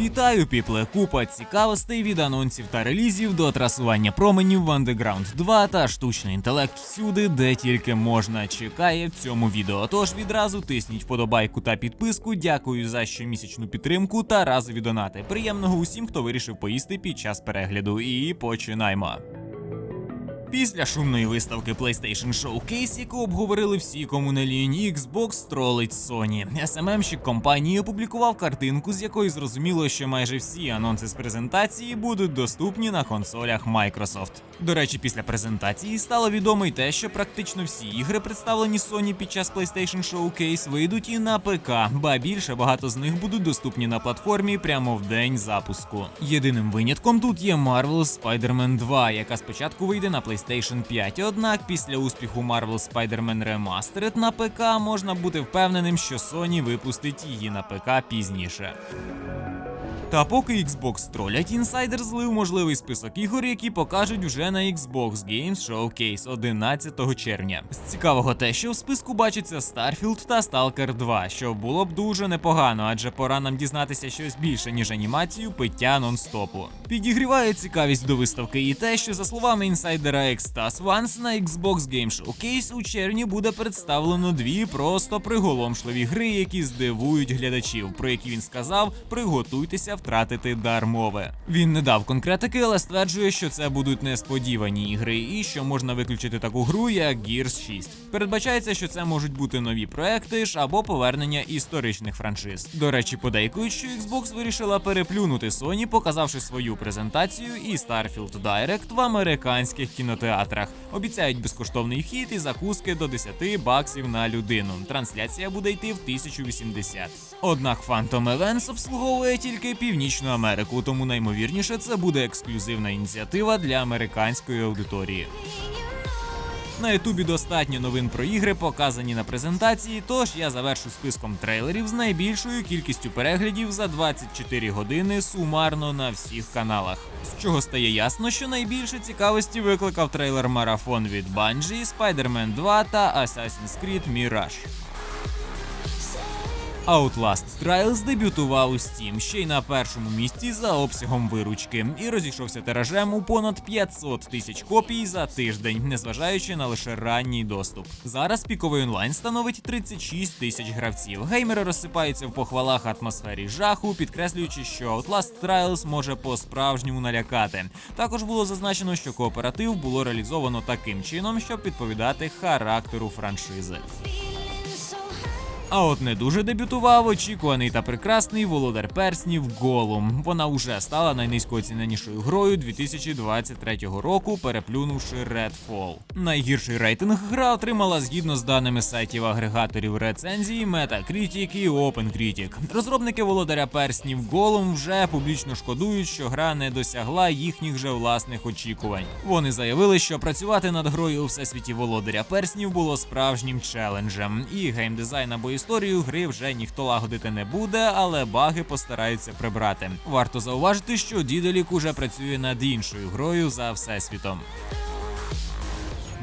Вітаю, піпле! Купа цікавостей від анонсів та релізів до трасування променів в Underground 2 та штучний інтелект всюди, де тільки можна. Чекає в цьому відео. Тож відразу тисніть вподобайку та підписку. Дякую за щомісячну підтримку та разові донати. Приємного усім, хто вирішив поїсти під час перегляду. І починаємо. Після шумної виставки PlayStation Showcase, яку обговорили всі кому не лінь, Xbox тролить Sony. SMM-щик компанії опублікував картинку, з якої зрозуміло, що майже всі анонси з презентації будуть доступні на консолях Microsoft. До речі, після презентації стало відомо й те, що практично всі ігри, представлені Sony під час PlayStation Showcase, вийдуть і на ПК, ба більше багато з них будуть доступні на платформі прямо в день запуску. Єдиним винятком тут є Marvel Spider-Man 2, яка спочатку вийде на PlayStation 5. Однак після успіху Marvel Spider-Man Remastered на ПК можна бути впевненим, що Sony випустить її на ПК пізніше. Та поки Xbox тролять, інсайдер злив можливий список ігор, які покажуть вже на Xbox Games Showcase 11 червня. З цікавого те, що в списку бачиться Starfield та Stalker 2, що було б дуже непогано, адже пора нам дізнатися щось більше, ніж анімацію пиття нон-стопу. Підігріває цікавість до виставки і те, що за словами інсайдера Extas Vance, на Xbox Game Showcase у червні буде представлено дві просто приголомшливі гри, які здивують глядачів, про які він сказав: приготуйтеся втратити дар мови. Він не дав конкретики, але стверджує, що це будуть несподівані ігри, і що можна виключити таку гру, як Gears 6. Передбачається, що це можуть бути нові проекти ж або повернення історичних франшиз. До речі, подейкують, що Xbox вирішила переплюнути Sony, показавши свою презентацію і Starfield Direct в американських кінотеатрах. Обіцяють безкоштовний вхід і закуски до 10 баксів на людину. Трансляція буде йти в 1080. Однак Phantom Events обслуговує тільки Північну Америку, тому наймовірніше це буде ексклюзивна ініціатива для американської аудиторії. На Ютубі достатньо новин про ігри, показані на презентації, тож я завершу списком трейлерів з найбільшою кількістю переглядів за 24 години сумарно на всіх каналах. З чого стає ясно, що найбільше цікавості викликав трейлер марафон від Bungie, Spider-Man 2 та Assassin's Creed Mirage. Outlast Trials дебютував у Steam ще й на першому місці за обсягом виручки і розійшовся тиражем у понад 500 тисяч копій за тиждень, незважаючи на лише ранній доступ. Зараз піковий онлайн становить 36 тисяч гравців. Геймери розсипаються в похвалах атмосфері жаху, підкреслюючи, що Outlast Trials може по-справжньому налякати. Також було зазначено, що кооператив було реалізовано таким чином, щоб відповідати характеру франшизи. А от не дуже дебютував очікуваний та прекрасний володар перснів Голум. Вона вже стала найнизькооціненішою грою 2023 року, переплюнувши Redfall. Найгірший рейтинг гра отримала згідно з даними сайтів агрегаторів рецензії Metacritic і OpenCritic. Розробники володаря перснів Голум вже публічно шкодують, що гра не досягла їхніх же власних очікувань. Вони заявили, що працювати над грою у всесвіті володаря перснів було справжнім челенджем, і геймдизайн або історію гри вже ніхто лагодити не буде, але баги постараються прибрати. Варто зауважити, що Дідолік уже працює над іншою грою за всесвітом.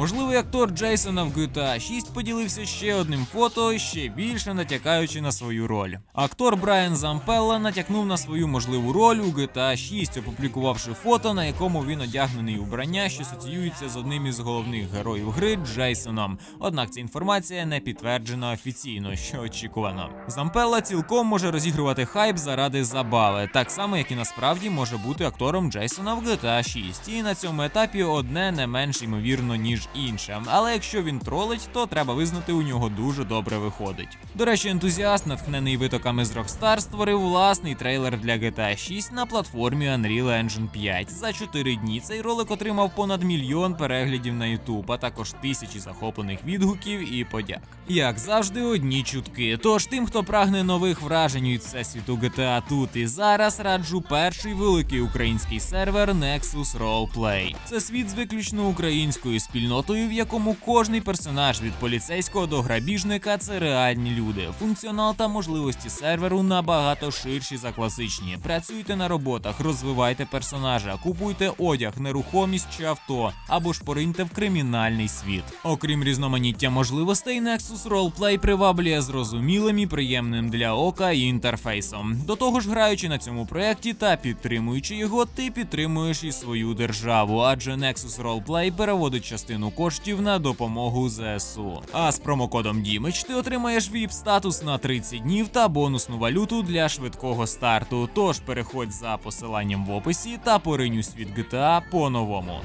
Можливий актор Джейсона в GTA 6 поділився ще одним фото, ще більше натякаючи на свою роль. Актор Брайан Зампелла натякнув на свою можливу роль у GTA 6, опублікувавши фото, на якому він одягнений у вбрання, що асоціюється з одним із головних героїв гри Джейсоном. Однак ця інформація не підтверджена офіційно, що очікувано. Зампелла цілком може розігрувати хайп заради забави, так само як і насправді може бути актором Джейсона в GTA 6. І на цьому етапі одне не менш ймовірно, ніж інше. Але якщо він тролить, то треба визнати, у нього дуже добре виходить. До речі, ентузіаст, натхнений витоками з Rockstar, створив власний трейлер для GTA 6 на платформі Unreal Engine 5. За 4 дні цей ролик отримав понад мільйон переглядів на YouTube, а також тисячі захоплених відгуків і подяк. Як завжди, одні чутки. Тож тим, хто прагне нових вражень від всесвіту GTA тут і зараз, раджу перший великий український сервер Nexus Roleplay. Це світ з виключно українською спільнотою спільнотою, в якому кожний персонаж від поліцейського до грабіжника це реальні люди. Функціонал та можливості серверу набагато ширші за класичні. Працюйте на роботах, розвивайте персонажа, купуйте одяг, нерухомість чи авто, або ж пориньте в кримінальний світ. Окрім різноманіття можливостей, Nexus Roleplay приваблює зрозумілим і приємним для ока інтерфейсом. До того ж, граючи на цьому проєкті та підтримуючи його, ти підтримуєш і свою державу, адже Nexus Roleplay переводить частину коштів на допомогу ЗСУ. А з промокодом Дімич ти отримаєш VIP статус на 30 днів та бонусну валюту для швидкого старту. Тож переходь за посиланням в описі та поринь у світ GTA по-новому.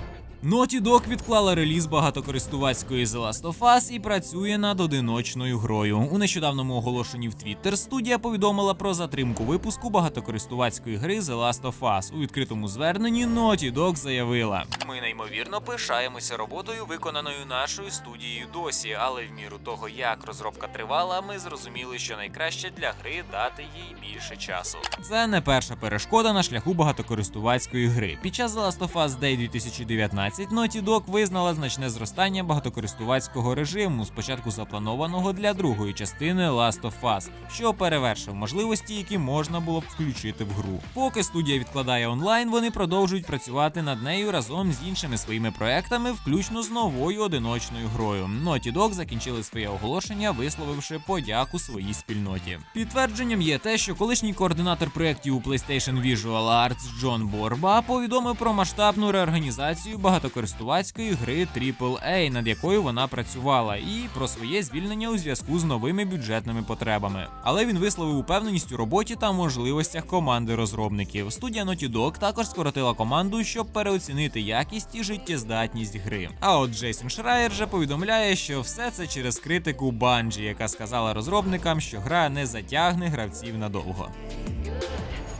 Naughty Dog відклала реліз багатокористувацької The Last of Us і працює над одиночною грою. У нещодавному оголошенні в Twitter студія повідомила про затримку випуску багатокористувацької гри The Last of Us. У відкритому зверненні Naughty Dog заявила: Ми неймовірно пишаємося роботою, виконаною нашою студією досі, але в міру того, як розробка тривала, ми зрозуміли, що найкраще для гри дати їй більше часу. Це не перша перешкода на шляху багатокористувацької гри. Під час The Last of Us Day 2019 Naughty Dog визнала значне зростання багатокористувацького режиму, спочатку запланованого для другої частини Last of Us, що перевершив можливості, які можна було б включити в гру. Поки студія відкладає онлайн, вони продовжують працювати над нею разом з іншими своїми проектами, включно з новою одиночною грою. Naughty Dog закінчили своє оголошення, висловивши подяку своїй спільноті. Підтвердженням є те, що колишній координатор проєктів у PlayStation Visual Arts Джон Борба повідомив про масштабну реорганізацію багатокористувацької гри AAA, над якою вона працювала, і про своє звільнення у зв'язку з новими бюджетними потребами. Але він висловив упевненість у роботі та можливостях команди розробників. Студія Naughty Dog також скоротила команду, щоб переоцінити якість і життєздатність гри. А от Джейсон Шрайер же повідомляє, що все це через критику Bungie, яка сказала розробникам, що гра не затягне гравців надовго.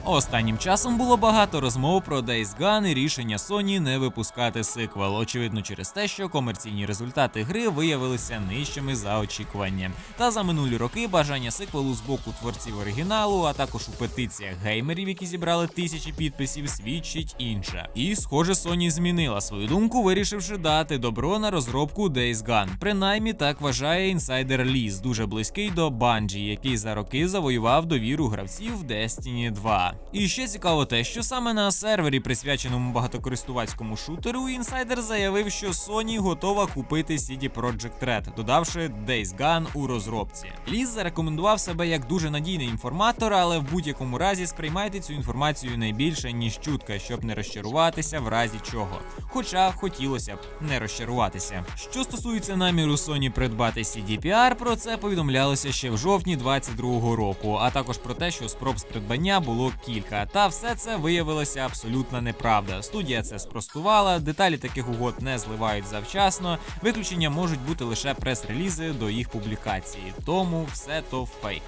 Останнім часом було багато розмов про Days Gone і рішення Sony не випускати сиквел, очевидно, через те, що комерційні результати гри виявилися нижчими за очікування. Та за минулі роки бажання сиквелу з боку творців оригіналу, а також у петиціях геймерів, які зібрали тисячі підписів, свідчить інше. І, схоже, Sony змінила свою думку, вирішивши дати добро на розробку Days Gone. Принаймні так вважає інсайдер Ліз, дуже близький до Bungie, який за роки завоював довіру гравців Destiny 2. І ще цікаво те, що саме на сервері, присвяченому багатокористувацькому шутеру, інсайдер заявив, що Sony готова купити CD Projekt Red, додавши Days Gone у розробці. Ліз зарекомендував себе як дуже надійний інформатор, але в будь-якому разі сприймайте цю інформацію найбільше ніж чутка, щоб не розчаруватися в разі чого. Хоча хотілося б не розчаруватися. Що стосується наміру Sony придбати CDPR, про це повідомлялося ще в жовтні 22-го року, а також про те, що спроб з придбання було кілька. Та все це виявилося абсолютна неправда. Студія це спростувала, деталі таких угод не зливають завчасно. Виключення можуть бути лише прес-релізи до їх публікації. Тому все то фейк.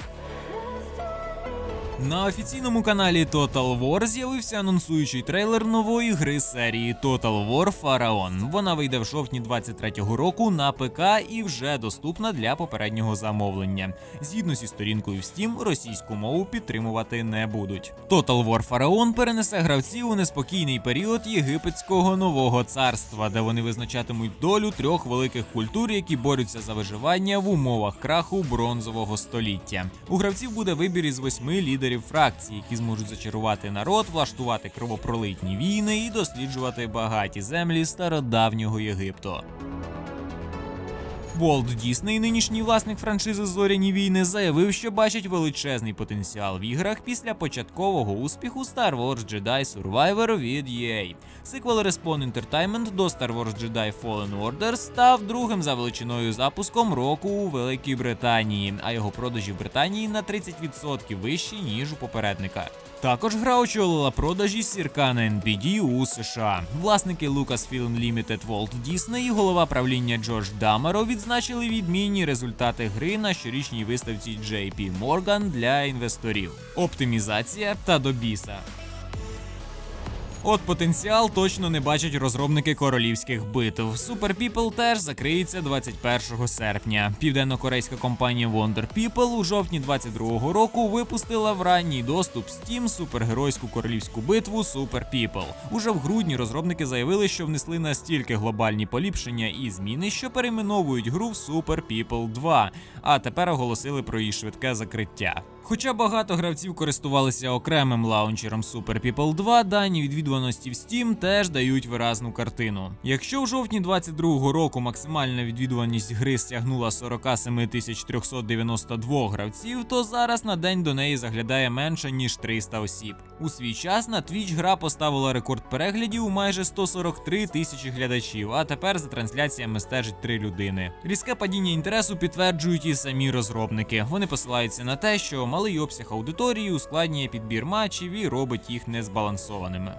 На офіційному каналі Total War з'явився анонсуючий трейлер нової гри серії Total War Pharaon. Вона вийде в жовтні 23-го року на ПК і вже доступна для попереднього замовлення. Згідно зі сторінкою в Steam, російську мову підтримувати не будуть. Total War Pharaon перенесе гравців у неспокійний період єгипетського нового царства, де вони визначатимуть долю трьох великих культур, які борються за виживання в умовах краху бронзового століття. У гравців буде вибір із восьми лідерів фракцій, які зможуть зачарувати народ, влаштувати кровопролитні війни і досліджувати багаті землі стародавнього Єгипту. Волт Дісней, нинішній власник франшизи Зоряні війни, заявив, що бачить величезний потенціал в іграх після початкового успіху Star Wars Jedi Survivor від EA. Сиквел Respawn Entertainment до Star Wars Jedi Fallen Order став другим за величиною запуском року у Великій Британії, а його продажі в Британії на 30% вищі ніж у попередника. Також гра очолила продажі сірка на NPD у США. Власники Lucasfilm Limited Walt Disney і голова правління Джордж Дамаро відзначили відмінні результати гри на щорічній виставці JP Morgan для інвесторів. Оптимізація та до біса. От потенціал точно не бачать розробники королівських битв. Super People теж закриється 21 серпня. Південно-корейська компанія Wonder People у жовтні 22-го року випустила в ранній доступ Steam супергеройську королівську битву Super People. Уже в грудні розробники заявили, що внесли настільки глобальні поліпшення і зміни, що перейменовують гру в Super People 2, а тепер оголосили про її швидке закриття. Хоча багато гравців користувалися окремим лаунчером Super People 2, дані відвідуваності в Steam теж дають виразну картину. Якщо в жовтні 22-го року максимальна відвідуваність гри стягнула 47 392 гравців, то зараз на день до неї заглядає менше ніж 300 осіб. У свій час на Twitch гра поставила рекорд переглядів у майже 143 тисячі глядачів, а тепер за трансляціями стежить 3 людини. Різке падіння інтересу підтверджують і самі розробники. Вони посилаються на те, що малий обсяг аудиторії ускладнює підбір матчів і робить їх незбалансованими.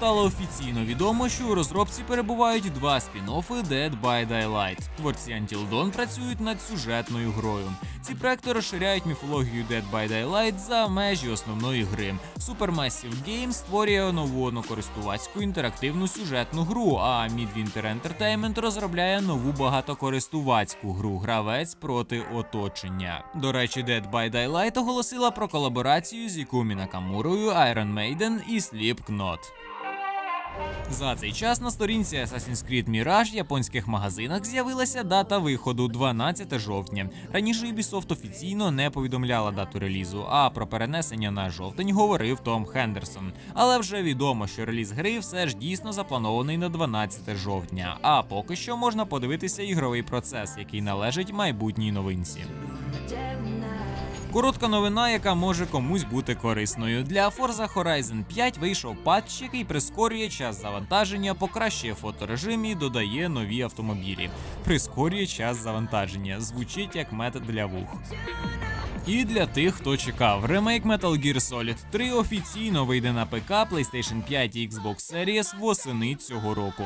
Стало офіційно відомо, що у розробці перебувають два спін-оффи Dead by Daylight. Творці Until Dawn працюють над сюжетною грою. Ці проекти розширяють міфологію Dead by Daylight за межі основної гри. Supermassive Games створює нову однокористувацьку інтерактивну сюжетну гру, а Midwinter Entertainment розробляє нову багатокористувацьку гру Гравець проти оточення. До речі, Dead by Daylight оголосила про колаборацію з Ікумі Накамурою, Iron Maiden і Slipknot. За цей час на сторінці Assassin's Creed Mirage в японських магазинах з'явилася дата виходу 12 жовтня. Раніше Ubisoft офіційно не повідомляла дату релізу, а про перенесення на жовтень говорив Том Хендерсон. Але вже відомо, що реліз гри все ж дійсно запланований на 12 жовтня. А поки що можна подивитися ігровий процес, який належить майбутній новинці. Коротка новина, яка може комусь бути корисною. Для Forza Horizon 5 вийшов патч, який прискорює час завантаження, покращує фоторежим і додає нові автомобілі. Прискорює час завантаження. Звучить як мед для вух. І для тих, хто чекав, ремейк Metal Gear Solid 3 офіційно вийде на ПК, PlayStation 5 і Xbox Series восени цього року.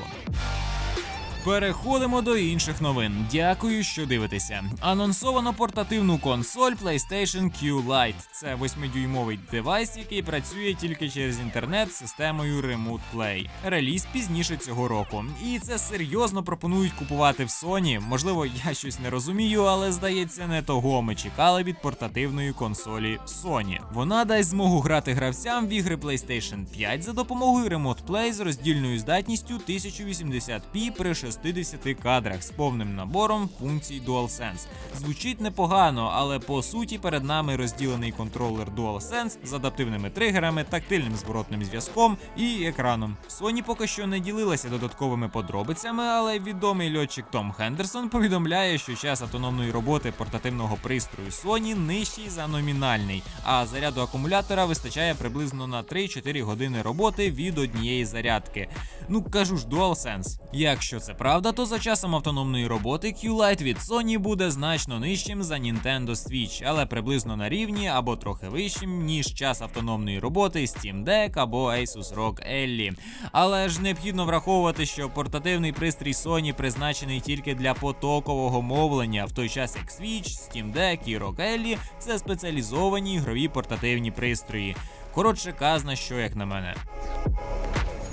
Переходимо до інших новин. Дякую, що дивитеся. Анонсовано портативну консоль PlayStation Q Lite. Це 8-дюймовий девайс, який працює тільки через інтернет з системою Remote Play. Реліз пізніше цього року. І це серйозно пропонують купувати в Sony. Можливо, я щось не розумію, але здається, не того ми чекали від портативної консолі Sony. Вона дасть змогу грати гравцям в ігри PlayStation 5 за допомогою Remote Play з роздільною здатністю 1080p при 60 кадрах з повним набором функцій DualSense. Звучить непогано, але по суті перед нами розділений контролер DualSense з адаптивними тригерами, тактильним зворотним зв'язком і екраном. Sony поки що не ділилася додатковими подробицями, але відомий льотчик Том Хендерсон повідомляє, що час автономної роботи портативного пристрою Sony нижчий за номінальний, а заряду акумулятора вистачає приблизно на 3-4 години роботи від однієї зарядки. Ну кажу ж, DualSense. Якщо це правда, то за часом автономної роботи Q-Lite від Sony буде значно нижчим за Nintendo Switch, але приблизно на рівні або трохи вищим, ніж час автономної роботи Steam Deck або Asus ROG Ally. Але ж необхідно враховувати, що портативний пристрій Sony призначений тільки для потокового мовлення, в той час як Switch, Steam Deck і ROG Ally – це спеціалізовані ігрові портативні пристрої. Коротше казна, що як на мене.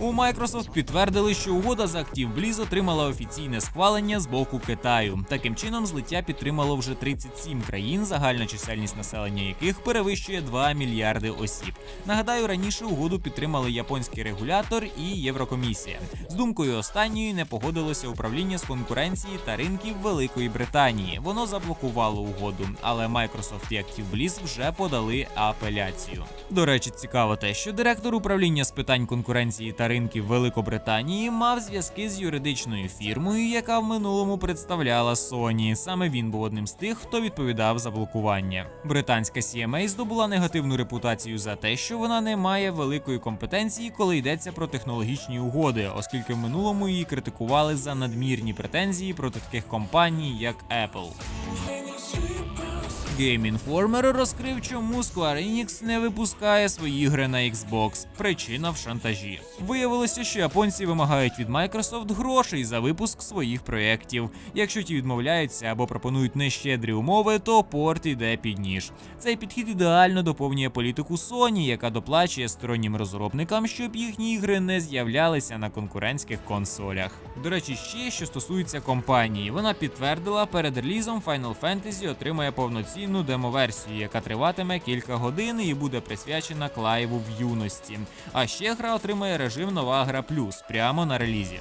У Microsoft підтвердили, що угода з ActiveBliz отримала офіційне схвалення з боку Китаю. Таким чином, злиття підтримало вже 37 країн, загальна чисельність населення яких перевищує 2 мільярди осіб. Нагадаю, раніше угоду підтримали японський регулятор і Єврокомісія. З думкою останньої не погодилося управління з конкуренції та ринків Великої Британії. Воно заблокувало угоду, але Microsoft і ActiveBliz вже подали апеляцію. До речі, цікаво те, що директор управління з питань конкуренції та ринків Великобританії мав зв'язки з юридичною фірмою, яка в минулому представляла Sony. Саме він був одним з тих, хто відповідав за блокування. Британська CMA здобула негативну репутацію за те, що вона не має великої компетенції, коли йдеться про технологічні угоди, оскільки в минулому її критикували за надмірні претензії проти таких компаній, як Apple. Game Informer розкрив, чому Square Enix не випускає свої ігри на Xbox. Причина в шантажі. Виявилося, що японці вимагають від Microsoft грошей за випуск своїх проєктів. Якщо ті відмовляються або пропонують нещедрі умови, то порт іде під ніж. Цей підхід ідеально доповнює політику Sony, яка доплачує стороннім розробникам, щоб їхні ігри не з'являлися на конкурентських консолях. До речі, ще що стосується компанії, вона підтвердила, перед релізом Final Fantasy отримає повноцінну демоверсію, яка триватиме кілька годин і буде присвячена Клайву в юності. А ще гра отримає режим Нова гра плюс прямо на релізі.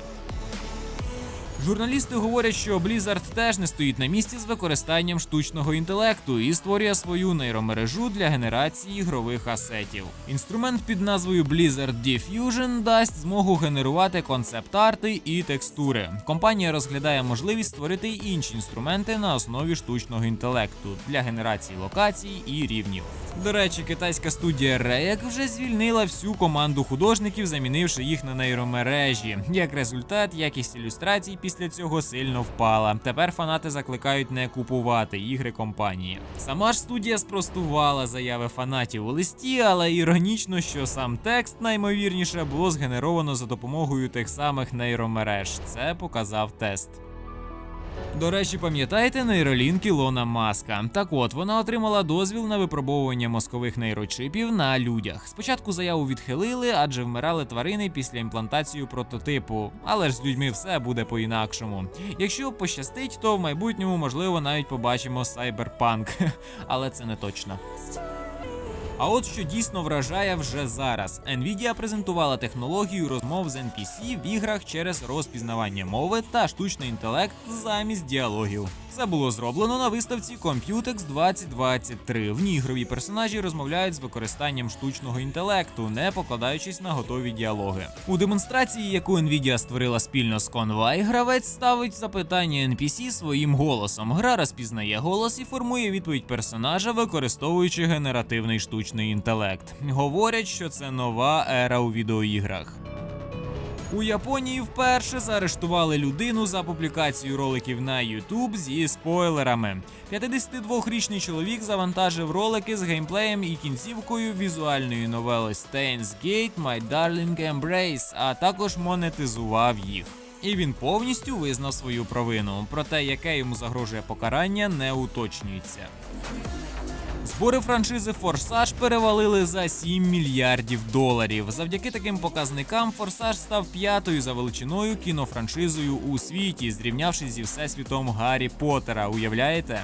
Журналісти говорять, що Blizzard теж не стоїть на місці з використанням штучного інтелекту і створює свою нейромережу для генерації ігрових асетів. Інструмент під назвою Blizzard Diffusion дасть змогу генерувати концепт-арти і текстури. Компанія розглядає можливість створити й інші інструменти на основі штучного інтелекту для генерації локацій і рівнів. До речі, китайська студія Rayek вже звільнила всю команду художників, замінивши їх на нейромережі. Як результат, якість ілюстрацій цього сильно впала. Тепер фанати закликають не купувати ігри компанії. Сама ж студія спростувала заяви фанатів у листі, але іронічно, що сам текст наймовірніше було згенеровано за допомогою тих самих нейромереж. Це показав тест. До речі, пам'ятаєте нейролінк Ілона Маска? Так от вона отримала дозвіл на випробовування мозкових нейрочипів на людях. Спочатку заяву відхилили, адже вмирали тварини після імплантації прототипу. Але ж з людьми все буде по-інакшому. Якщо пощастить, то в майбутньому можливо навіть побачимо сайберпанк, але це не точно. А от що дійсно вражає вже зараз. Nvidia презентувала технологію розмов з NPC в іграх через розпізнавання мови та штучний інтелект замість діалогів. Це було зроблено на виставці Computex 2023. В ній ігрові персонажі розмовляють з використанням штучного інтелекту, не покладаючись на готові діалоги. У демонстрації, яку Nvidia створила спільно з Convai, гравець ставить запитання NPC своїм голосом. Гра розпізнає голос і формує відповідь персонажа, використовуючи генеративний штучний інтелект. Говорять, що це нова ера у відеоіграх. У Японії вперше заарештували людину за публікацію роликів на YouTube зі спойлерами. 52-річний чоловік завантажив ролики з геймплеєм і кінцівкою візуальної новели Steins Gate My Darling Embrace, а також монетизував їх. І він повністю визнав свою провину. Проте, яке йому загрожує покарання, не уточнюється. Збори франшизи Форсаж перевалили за 7 мільярдів доларів. Завдяки таким показникам Форсаж став п'ятою за величиною кінофраншизою у світі, зрівнявшись зі всесвітом Гаррі Поттера. Уявляєте?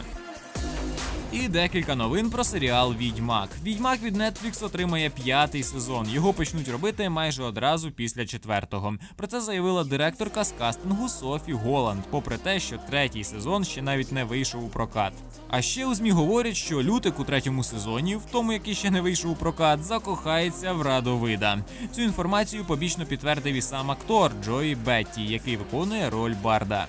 І декілька новин про серіал Відьмак. Відьмак від Netflix отримає п'ятий сезон. Його почнуть робити майже одразу після четвертого. Про це заявила директорка з кастингу Софі Голланд, попри те, що третій сезон ще навіть не вийшов у прокат. А ще у змі говорять, що Лютик у третьому сезоні, в тому який ще не вийшов у прокат, закохається в Радовида. Цю інформацію побічно підтвердив і сам актор Джої Бетті, який виконує роль Барда.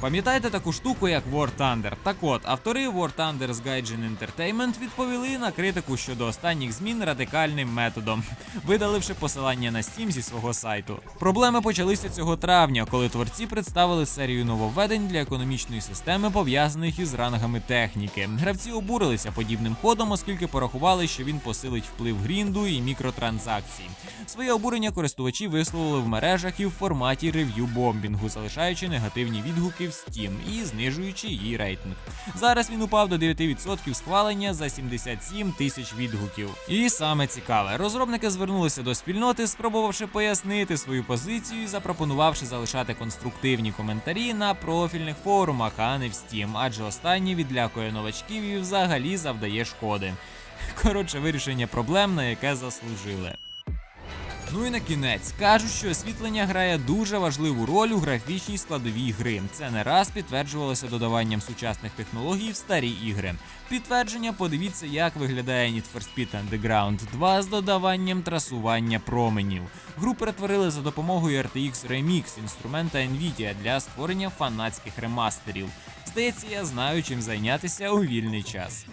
Пам'ятаєте таку штуку, як War Thunder? Так от, автори War Thunder з Gaijin Entertainment відповіли на критику щодо останніх змін радикальним методом, видаливши посилання на Steam зі свого сайту. Проблеми почалися цього травня, коли творці представили серію нововведень для економічної системи, пов'язаних із рангами техніки. Гравці обурилися подібним ходом, оскільки порахували, що він посилить вплив грінду і мікротранзакцій. Своє обурення користувачі висловили в мережах і в форматі рев'ю бомбінгу, залишаючи негативні відгуки Steam і знижуючи її рейтинг. Зараз він упав до 9% схвалення за 77 тисяч відгуків. І саме цікаве, розробники звернулися до спільноти, спробувавши пояснити свою позицію і запропонувавши залишати конструктивні коментарі на профільних форумах, а не в Steam, адже останнє відлякує новачків і взагалі завдає шкоди. Коротше, вирішення проблем, на яке заслужили. Ну і на кінець кажуть, що освітлення грає дуже важливу роль у графічній складовій гри. Це не раз підтверджувалося додаванням сучасних технологій в старі ігри. Підтвердження подивіться, як виглядає Need for Speed Underground 2 з додаванням трасування променів. Гру перетворили за допомогою RTX Remix інструмента Nvidia для створення фанатських ремастерів. Здається, я знаю, чим зайнятися у вільний час.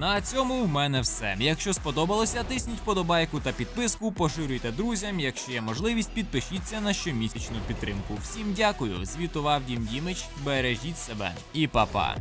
На цьому в мене все. Якщо сподобалося, тисніть вподобайку та підписку, поширюйте друзям. Якщо є можливість, підпишіться на щомісячну підтримку. Всім дякую. Звітував Дім Дімич, бережіть себе і па-па.